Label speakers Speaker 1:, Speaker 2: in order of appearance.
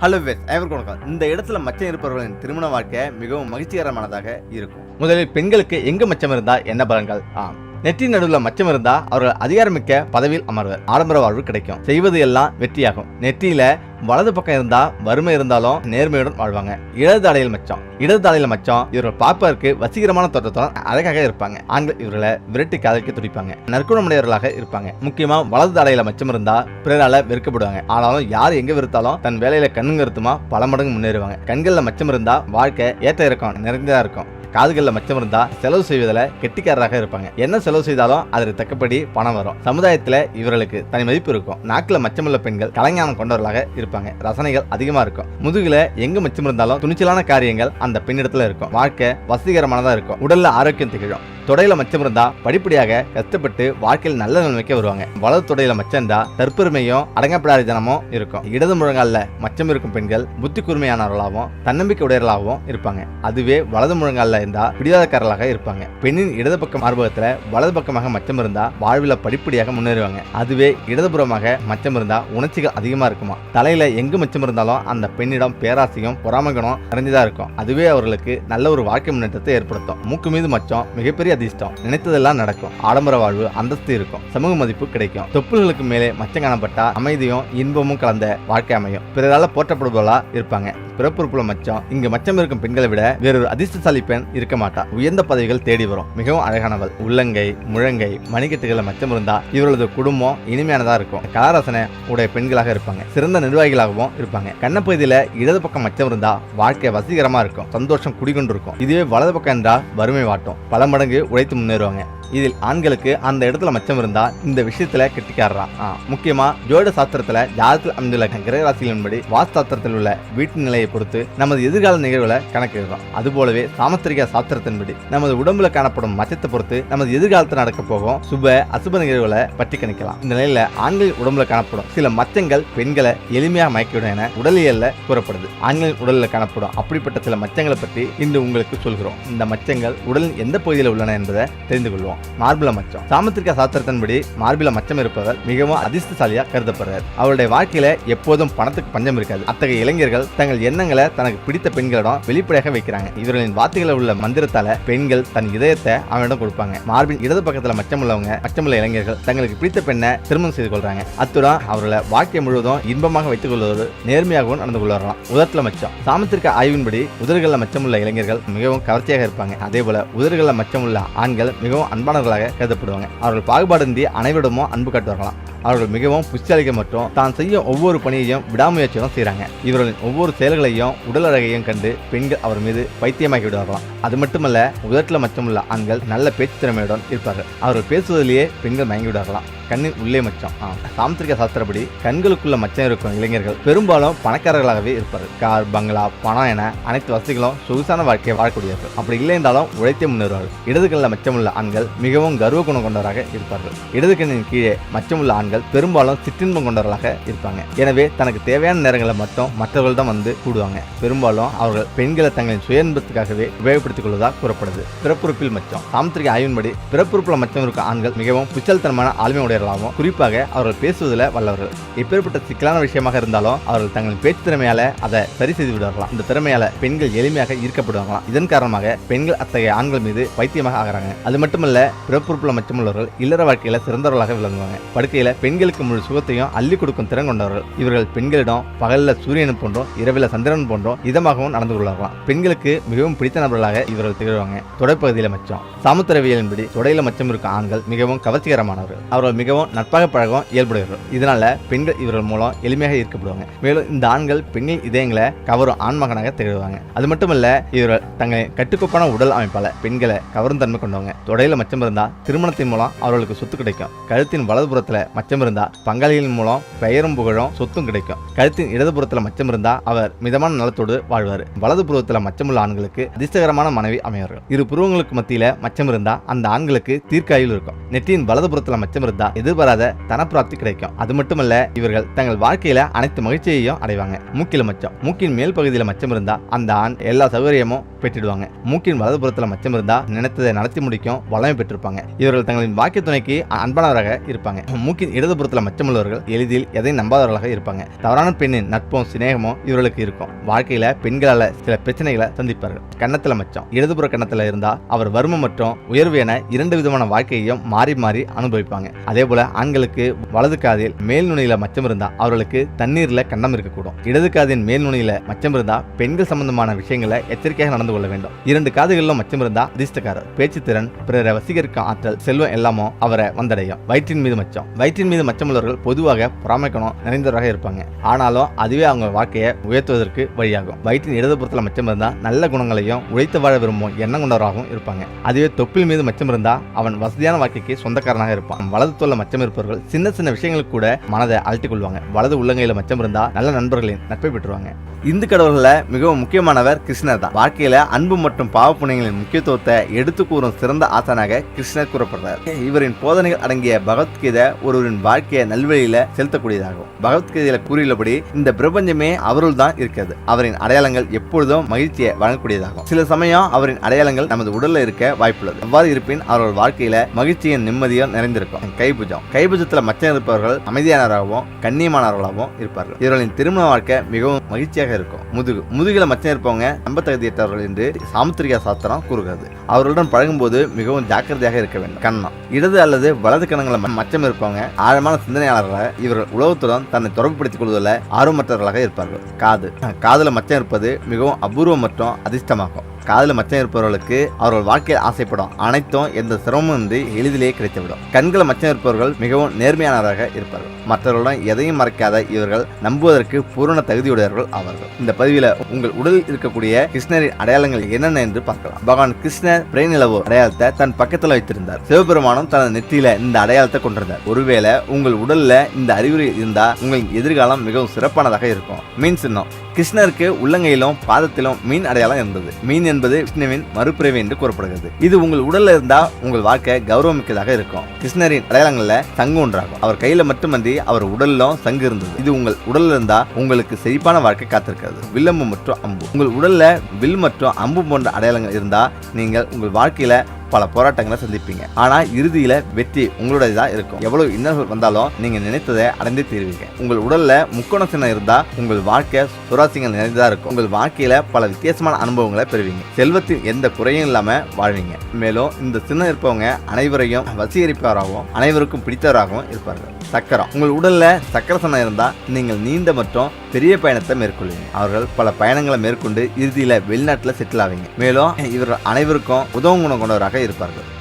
Speaker 1: Hello ways ஐவர் வணக்கம். இந்த இடத்துல மச்சம் இருப்பவர்களின் திருமண வாழ்க்கை மிகவும் மகிழ்ச்சிகரமானதாக இருக்கும். முதலில் பெண்களுக்கு எங்கு மச்சம் இருந்தா என்ன பலன்கள்? ஆம். நெற்றி நடுவில் மச்சம் இருந்தா அவர்கள் அதிகாரமிக்க பதவியில் அமர்வர். ஆடம்பர வாழ்வு கிடைக்கும். செய்வது எல்லாம் வெற்றியாகும். நெற்றியில வலது பக்கம் இருந்தா வறுமை இருந்தாலும் நேர்மையுடன் வாழ்வாங்க. இடது தலையில் மச்சம். இடது தலையில மச்சம் இவர்கள் பார்ப்பதற்கு வசீகரமான தோற்றத்துடன் அழகாக இருப்பாங்க. ஆண்கள் இவர்களை விரட்டி காதலிக்க துடிப்பாங்க. நற்குணமுடையவர்களாக இருப்பாங்க. முக்கியமா வலது தலையில மச்சம் இருந்தா பிறரால வெறுக்கப்படுவாங்க. ஆனாலும் யார் எங்க வெறுத்தாலும் தன் வேலையில கண்ணுங்க கருத்துமா பல மடங்கு முன்னேறுவாங்க. கண்கள்ல மச்சம் இருந்தா வாழ்க்கை ஏற்ற இருக்கும் நிறைந்ததா இருக்கும். காதுகளில் மச்சம் இருந்தா செலவு செய்வதில் கெட்டிக்காரராக இருப்பாங்க. என்ன செலவு செய்தாலும் அதற்கு தக்கப்படி பணம் வரும். சமுதாயத்தில் இவர்களுக்கு தனி மதிப்பு இருக்கும். நாக்கில் மச்சமுள்ள பெண்கள் கலைஞானம் கொண்டவர்களாக இருப்பாங்க. ரசனைகள் அதிகமா இருக்கும். முதுகில் எங்கு மச்சம் இருந்தாலும் துணிச்சலான காரியங்கள் அந்த பெண்ணிடத்துல இருக்கும். வாழ்க்கை வசதிகரமானதா இருக்கும். உடலில் ஆரோக்கியம் திகழும். தொடையில மச்சம் இருந்தா படிப்படியாக கஷ்டப்பட்டு வாழ்க்கையில் நல்ல நிலைமைக்கு வருவாங்க. வலது தொடையில மச்சம் இருந்தா தற்பெருமையும் அடங்கப்படாதனமும் இருக்கும். இடது முழங்கால மச்சம் இருக்கும் பெண்கள் புத்தி கூர்மையானவர்களாகவும் தன்னம்பிக்கை உடையவர்களாகவும் இருப்பாங்க. அதுவே வலது முழங்கால இருந்தா பிடிவாதக்காரர்களாக இருப்பாங்க. பெண்ணின் இடது பக்கம் மார்பகத்துல வலது பக்கமாக மச்சம் இருந்தா வாழ்வில் படிப்படியாக முன்னேறுவாங்க. அதுவே இடதுபுறமாக மச்சம் இருந்தா உணர்ச்சிகள் அதிகமா இருக்குமா? தலையில எங்கு மச்சம் இருந்தாலும் அந்த பெண்ணிடம் பேராசையும் பொறாமகனும் நிறைஞ்சதா இருக்கும். அதுவே அவர்களுக்கு நல்ல ஒரு வாழ்க்கை முன்னேற்றத்தை ஏற்படுத்தும். மூக்கு மீது மச்சம் மிகப்பெரிய அதிர்ஷ்டம் நினைத்ததெல்லாம் நடக்கும். ஆடம்பர வாழ்வு அந்தஸ்து இருக்கும். சமூக மதிப்பு கிடைக்கும். தொப்புள்களுக்கு மேலே மச்சம் காணப்பட்டா அமைதியும் இன்பமும் கலந்த வாழ்க்கை அமையும். பிறரால போற்றப்படுபவர்களா இருப்பாங்க. பிறப்புறுப்புல மச்சம் இங்க மச்சம் இருக்கும் பெண்களை விட வேறொரு அதிர்ஷ்டசாலி பெண் இருக்க மாட்டா. உயர்ந்த பதவிகள் தேடி வரும். மிகவும் அழகானவள். உள்ளங்கை முழங்கை மணிக்கட்டுகளை மச்சம் இருந்தா இவர்களது குடும்பம் இனிமையானதா இருக்கும். கலாரசனை உடைய பெண்களாக இருப்பாங்க. சிறந்த நிர்வாகிகளாகவும் இருப்பாங்க. கண்ணப்பகுதியில இடது பக்கம் மச்சம் இருந்தா வாழ்க்கை வசீகரமா இருக்கும். சந்தோஷம் குடிகொண்டு இருக்கும் இதுவே வலது பக்கம் என்றால் வறுமை வாட்டும். பல மடங்கு உழைத்து முன்னேறுவாங்க. இதில் ஆண்களுக்கு அந்த இடத்துல மச்சம் இருந்தா இந்த விஷயத்துல கெட்டிக்காரராம் ஆ, முக்கியமா ஜோட சாஸ்திரத்துல ஜாதத்தில் அமைந்துள்ள கிரக ராசிகளின்படி வாஸ்தாத்திரத்தில் உள்ள வீட்டு நிலையை பொறுத்து நமது எதிர்கால நிகழ்வுகளை கணக்கிடுறோம். அதுபோலவே சாமத்திரிக சாஸ்திரத்தின்படி நமது உடம்புல காணப்படும் மச்சத்தை பொறுத்து நமது எதிர்காலத்தில் நடக்க போகும் சுப அசுப நிகழ்வுகளை பற்றி கணிக்கலாம். இந்த நிலையில ஆண்களின் உடம்புல காணப்படும் சில மச்சங்கள் பெண்களை எளிமையாக மயக்கிவிடும் என உடலியல்ல கூறப்படுது. ஆண்களின் உடலில் காணப்படும் அப்படிப்பட்ட சில மச்சங்களை பற்றி இன்று உங்களுக்கு சொல்கிறோம். இந்த மச்சங்கள் உடலின் எந்த பகுதியில் உள்ளன என்பதை தெரிந்து கொள்வோம். மார்பிள மச்சம். சாமுத்திரிக சாஸ்திரத்தின்படி மார்பிள மச்சம் இருப்பவர் மிகவும் அதிர்ஷ்டசாலியா கருதப்படுறார் அவருடைய வாழ்க்கையில எப்போதும் பணத்துக்கு பஞ்சம் இருக்காது. அத்தகைய இளைஞர்கள் தங்கள் எண்ணங்களை தனக்கு பிடித்த பெண்களிடம் வெளிப்படையாக வைக்கிறாங்க. இவர்களின் வார்த்தைகளில் உள்ள மந்திரத்தால பெண்கள் தன் இதயத்தை அவனிடம் கொடுப்பாங்க. மார்பின் இடது பக்கத்துல மச்சம் உள்ளவங்க மச்சமுள்ள இளைஞர்கள் தங்களுக்கு பிடித்த பெண்ணை திருமணம் செய்து கொள்றாங்க. அத்துடன் அவர்களை வாழ்க்கை முழுவதும் இன்பமாக வைத்துக் கொள்வது நேர்மையாகவும் நடந்து கொள்ளலாம். உதரத்துல மச்சம். சாமத்திற்கு ஆய்வின்படி உதடுகளில் மச்சமுள்ள இளைஞர்கள் மிகவும் கவர்ச்சியாக இருப்பாங்க. அதே போல உதடுகளில் மச்சமுள்ள ஆண்கள் மிகவும் அன்பானவர்களாக கருதப்படுவாங்க. அவர்கள் இந்திய அனைவரிடமும் அன்பு காட்டுவார்களாம். அவர்கள் மிகவும் புஷ்டியளிக்க மற்றும் தான் செய்யும் ஒவ்வொரு பணியையும் விடாமுயற்சியுடன் செய்கிறாங்க இவர்களின் ஒவ்வொரு செயல்களையும் உடல் அழகையும் கண்டு பெண்கள் அவர் மீது பைத்தியமாகி விடுவார்களாம். அது மட்டுமல்ல உதட்டில் மச்சமுள்ள ஆண்கள் நல்ல பேச்சு திறமையுடன் இருப்பார்கள். அவர்கள் பேசுவதிலேயே பெண்கள் மயங்கி விடுவார்களாம். கண்ணின் உள்ளே மச்சம். ஆ, சாமுத்திரிக சாஸ்திரப்படி கண்களுக்குள்ள மச்சம் இருக்கும் இளைஞர்கள் பெரும்பாலும் பணக்காரர்களாகவே இருப்பார்கள். கார் பங்களா பணம் என அனைத்து வசதிகளும் சொகுசான வாழ்க்கையை வாழக்கூடியவர்கள். அப்படி இல்லை என்றாலும் உழைத்தே முன்னேறுவார்கள். இடது கண்ணில் மச்சமுள்ள ஆண்கள் மிகவும் கர்வ குணம் கொண்டவராக இருப்பார்கள். இடது கண்ணின் கீழே மச்சமுள்ள ஆண்கள் பெரும்பாலும் சிற்றின்பம் கொண்டவர்களாக இருப்பாங்க. எனவே தனக்கு தேவையான நேரங்களில் மட்டும் மற்றவர்கள் தான் வந்து கூடுவாங்க. பெரும்பாலும் அவர்கள் பெண்களை தங்களின் சுய இன்பத்துக்காகவே உபயோகப்படுத்திக் கொள்வதாக கூறப்படுது. பிறப்புறுப்பில் மச்சம். சாமுத்திரிக ஆய்வின்படி பிறப்புறுப்பில் மச்சம் இருக்கும் ஆண்கள் மிகவும் புச்சல்தனமான ஆளுமை உடையவர்களாகவும் குறிப்பாக அவர்கள் பேசுவதில் வல்லவர்கள். இப்பேற்பட்ட சிக்கலான விஷயமாக இருந்தாலும் அவர்கள் தங்களின் பேச்சு திறமையால அதை சரி செய்து விடுவார்களாம். இந்த திறமையால பெண்கள் எளிமையாக ஈர்க்கப்படுவாங்களாம் இதன் காரணமாக பெண்கள் அத்தகைய ஆண்கள் மீது பைத்தியமாக ஆகிறாங்க. அது மட்டுமல்ல பிறப்புறுப்புல மச்சமுள்ளவர்கள் இல்லற வாழ்க்கையில சிறந்தவர்களாக விளங்குவாங்க. படுக்கையில பெண்களுக்கு முழு சுகத்தையும் அள்ளி கொடுக்கும் திறன் கொண்டவர்கள். இவர்கள் பெண்களிடம் பகலில் சூரியன் போன்றும் இரவில் சந்திரன் போன்றும் இதமாகவும் நடந்து கொள்வார்களாம். பெண்களுக்கு மிகவும் பிடித்த நபர்களாக இவர்கள் திகழ்வாங்க. தொடைப்பகுதியில் மச்சம். சாமுத்திரவியலின்படி தொடையில மச்சம் இருக்கும் ஆண்கள் மிகவும் கவர்ச்சிகரமானவர்கள். அவர்கள் மிகவும் நட்பாக பழகவும் இயல்புடையவர்கள். இதனால பெண்கள் இவர்கள் மூலம் எளிமையாக ஈர்க்கப்படுவாங்க. மேலும் இந்த ஆண்கள் பெண்ணின் இதயங்களை கவரும் ஆண்மகனாக திகழ்வாங்க. அது மட்டுமல்ல இவர்கள் தங்களின் கட்டுக்கோப்பான உடல் அமைப்பால பெண்களை கவரும் தன்மை கொண்டவங்க. தொடையில மச்சம் இருந்தால் திருமணத்தின் மூலம் அவர்களுக்கு சொத்து கிடைக்கும். கழுத்தின் வலதுபுறத்தில் மச்சம் மச்சம் இருந்தா பங்காளிகளின் மூலம் பெயரும் புகழும் சொத்தும் கிடைக்கும். கழுத்தின் இடதுபுறத்துல மச்சம் இருந்தா அவர் மிதமான நலத்தோடு வாழ்வார். வலது மச்சம் மச்சமுள்ள ஆண்களுக்கு அதிர்ஷ்டகரமான மனைவி அமைவார்கள். இரு புருவங்களுக்கு மத்தியில மச்சம் இருந்தா அந்த ஆண்களுக்கு தீர்க்காயுள் இருக்கும். நெற்றியின் வலதுபுறத்துல மச்சம் இருந்தா எதிர்பாராத தனப்பிராப்தி கிடைக்கும். அது மட்டுமல்ல இவர்கள் தங்கள் வாழ்க்கையில அனைத்து மகிழ்ச்சியையும் அடைவாங்க. மூக்கில மச்சம். மூக்கின் மேல் பகுதியில மச்சம் இருந்தா அந்த ஆண் எல்லா சௌகரியமும் பெற்றிடுவாங்க. மூக்கின் வலதுபுறத்துல மச்சம் இருந்தா நினைத்ததை நடத்தி முடிக்கும் வளமை பெற்றிருப்பாங்க. இவர்கள் தங்களின் வாக்கிய துணைக்கு அன்பானவராக இருப்பாங்க. மூக்கின் இடதுபுறத்துல மச்சமுள்ளவர்கள் எளிதில் எதையும் நம்பாதவர்களாக இருப்பாங்க. தவறான பெண்ணின் நட்பும் சிநேகமும் இவர்களுக்கு இருக்கும். வாழ்க்கையில பெண்களால சில பிரச்சனைகளை சந்திப்பார்கள். கன்னத்துல மச்சம். இடதுபுற கன்னத்துல இருந்தா அவர் வறுமை மற்றும் உயர்வு என இரண்டு விதமான வாழ்க்கையையும் மாறி மாறி அனுபவிப்பாங்க. அதே போல ஆண்களுக்கு வலது காதில் மேல் நுனியில மச்சம் இருந்தா அவர்களுக்கு தண்ணீர்ல கண்ணம் இருக்கக்கூடும். இடது காதின் மேல் நுனியில மச்சம் இருந்தா பெண்கள் சம்பந்தமான விஷயங்களை எச்சரிக்கையாக நடந்து கொள்ள வேண்டும். இரண்டு காதுகளிலும் மச்சம் இருந்தா அதிர்ஷ்டக்காரர். பேச்சு திறன் பிறரை வசீகரிக்கும் ஆற்றல் செல்வம் எல்லாமோ அவரை வந்தடையும். வயிற்றின் மீது மச்சம். வயிற்றின் மீது மச்சமுள்ளவர்கள் பொதுவாக பொறாமைக்கணும் நிறைந்தவராக இருப்பாங்க. ஆனாலும் அதுவே அவங்க வாழ்க்கையை உயர்த்துவதற்கு வழியாகும். வயிற்றின் இடதுபுறத்தில் மச்சம் இருந்தால் நல்ல குணங்களையும் உழைத்து வாழ விரும்பும் எண்ணம் கொண்டவராகவும் இருப்பாங்க. அதுவே தொப்பில் மீது மச்சம் இருந்தால் அவன் வசதியான வாழ்க்கைக்கு சொந்தக்காரனாக இருப்பான். வலது தோல்ல மச்சம் இருப்பவர்கள் சின்ன சின்ன விஷயங்களுக்கு கூட மனதை அழட்டிக் கொள்வாங்க. வலது உள்ளங்கையில மச்சம் இருந்தா நல்ல நண்பர்களின் நட்பை பெற்றுவாங்க. இந்து கடவுள்களில் மிகவும் முக்கியமானவர் கிருஷ்ணர் தான். வாழ்க்கையில அன்பு மற்றும் பாவ புண்ணியங்களின் முக்கியத்துவத்தை எடுத்து கூறும் சிறந்த ஆசானாக கிருஷ்ணர் கூறப்படுறார். இவரின் போதனைகள் அடங்கிய பகவத்கீதை ஒருவரின் வாழ்க்கையை நல்வழியில செலுத்தக்கூடியதாகும். பகவத்கீதையில கூறியுள்ளபடி இந்த பிரபஞ்சமே அவருள் தான் இருக்கிறது. அவரின் அடையாளங்கள் எப்பொழுதும் மகிழ்ச்சியை வழங்கக்கூடியதாகும். சில சமயம் அவரின் அடையாளங்கள் நமது உடல்ல இருக்க வாய்ப்புள்ளது. அவ்வாறு இருப்பின் அவர்கள் வாழ்க்கையில மகிழ்ச்சியும் நிம்மதியும் நிறைந்திருக்கும். கைபுஜம். கைபுஜத்துல மச்சம் இருப்பவர்கள் அமைதியானவராகவும் கண்ணியமானவர்களாகவும் இருப்பார்கள். இவர்களின் திருமண வாழ்க்கை மிகவும் மகிழ்ச்சியாக இருக்கும். முதுகு முதுகில மச்சம் இருப்பவங்க நம்ப தகுதியற்றவர்கள் என்று சாமுத்திரிகா சாஸ்திரம் கூறுகிறது. அவர்களுடன் பழகும்போது மிகவும் ஜாக்கிரதையாக இருக்க வேண்டும். கண்ணம். இடது அல்லது வலது கணங்களை ம- மச்சம் இருப்பவங்க ஆழமான சிந்தனையாளர்களாக இவர்கள் உலகத்துடன் தன்னை தொடர்புபடுத்திக் கொள்வதில் ஆர்வமற்றவர்களாக இருப்பார்கள். காது. காதில் மச்சம் இருப்பது மிகவும் அபூர்வம் மற்றும் அதிர்ஷ்டமாகும். காதுல மச்சம் இருப்பவர்களுக்கு அவர்கள் வாழ்க்கையில் ஆசைப்படும் அனைத்தும் எந்த சிரமமும் இன்றி எளிதிலேயே கிடைத்துவிடும். கண்களை மச்சம் இருப்பவர்கள் மிகவும் நேர்மையானவராக இருப்பார்கள். மற்றவர்களுடன் எதையும் மறைக்காத இவர்கள் நம்புவதற்கு பூரண தகுதியுடையவர்கள் அவர்கள் இந்த பதிவில் உங்கள் உடலில் இருக்கக்கூடிய கிருஷ்ணரின் அடையாளங்கள் என்னென்ன என்று பார்க்கலாம். பகவான் கிருஷ்ணர் பிறைநிலவு அடையாளத்தை தன் பக்கத்தில் வைத்திருந்தார். சிவபெருமானும் தனது நெற்றியில இந்த அடையாளத்தை கொண்டிருந்தார். ஒருவேளை உங்கள் உடல்ல இந்த அறிகுறி இருந்தா உங்களின் எதிர்காலம் மிகவும் சிறப்பானதாக இருக்கும். மீன் சின்னம். கிருஷ்ணருக்கு உள்ளங்கையிலும் பாதத்திலும் மீன் அடையாளம் இருந்தது. மீன் என்பது விஷ்ணுவின் மறுபிறவி என்று கூறப்படுகிறது. இது உங்கள் உடல்ல இருந்தா உங்கள் வாழ்க்கை கௌரவமிக்கதாக இருக்கும். கிருஷ்ணரின் அடையாளங்கள்ல சங்கு ஒன்றாகும். அவர் கையில மட்டுமன்றி அவர் உடலிலும் சங்கு இருந்தது. இது உங்கள் உடல்ல இருந்தா உங்களுக்கு செழிப்பான வாழ்க்கை காத்திருக்கிறது. வில்லம்பு மற்றும் அம்பு. உங்கள் உடல்ல வில் மற்றும் அம்பு போன்ற அடையாளங்கள் இருந்தா நீங்கள் உங்கள் வாழ்க்கையில பல போராட்டங்களை சந்திப்பீங்க. ஆனா இறுதியில வெற்றி உங்களுடைய தான் இருக்கும். எவ்வளவு இன்னல்கள் வந்தாலும் நீங்க நினைத்ததை அடைந்தே தீர்வீங்க. உங்கள் உடல்ல முக்கோண சின்னம் இருந்தா உங்கள் வாழ்க்கை சுராசிங்கள் நிறைந்ததா இருக்கும். உங்கள் வாழ்க்கையில பல வித்தியாசமான அனுபவங்களை பெறுவீங்க. செல்வத்தின் எந்த குறையும் இல்லாம வாழ்வீங்க. மேலும் இந்த சின்னம் இருப்பவங்க அனைவரையும் வசீகரிப்பவராகவும் அனைவருக்கும் பிடித்தவராகவும் இருப்பார்கள். சக்கரம். உங்கள் உடல்ல சக்கர சின்னம் இருந்தா நீங்கள் நீண்ட மற்றும் பெரிய பயணத்தை மேற்கொள்வீங்க. அவர்கள் பல பயணங்களை மேற்கொண்டு இறுதியில் வெளிநாட்டில் செட்டில் ஆவீங்க. மேலும் இவர்கள் அனைவருக்கும் உதவும் குணம் கொண்டவராக இருப்பார்கள்.